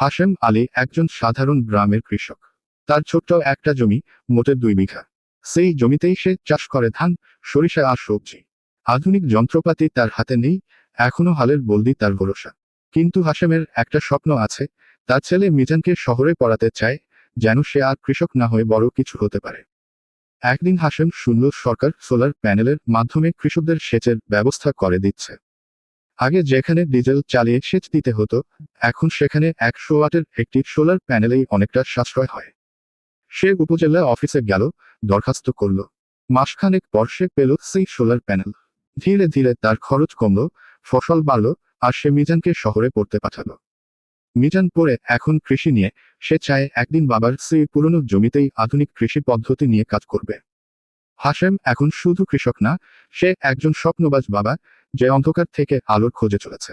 হাশেম আলী একজন সাধারণ গ্রামের কৃষক। তার ছোট্ট একটা জমি, মোটে দুই বিঘা। সেই জমিতেই সে চাষ করে ধান, সরিষা আর সবজি। আধুনিক যন্ত্রপাতি তার হাতে নেই এখনও হালের বলদি তার ভরসা। কিন্তু হাশেমের একটা স্বপ্ন আছে, তার ছেলে মিজানকে শহরে পড়াতে চায়, যেন সে আর কৃষক না হয়ে বড় কিছু হতে পারে। একদিন হাশেম শুনল সরকার সোলার প্যানেলের মাধ্যমে কৃষকদের সেচের ব্যবস্থা করে দিচ্ছে। আগে যেখানে ডিজেল চালিয়ে সেচ দিতে হতো, এখন সেখানে একশো ওয়াটের একটি সোলার প্যানেলেই অনেকটা সাশ্রয় হয়। সে উপজেলা অফিসে গেল, দরখাস্ত করল। মাসখানেক পর সে পেল সেই সোলার প্যানেল। ধীরে ধীরে তার খরচ কমল, ফসল বাড়ল, আর সে মিজানকে শহরে পড়তে পাঠালো। মিজান পড়ে এখন কৃষি নিয়ে, সে চায় একদিন বাবার সেই পুরনো জমিতেই আধুনিক কৃষি পদ্ধতি নিয়ে কাজ করবে। হাশেম এখন শুধু কৃষক না, সে একজন স্বপ্নবাজ বাবা, যে অন্ধকার থেকে আলোর খোঁজে চলেছে।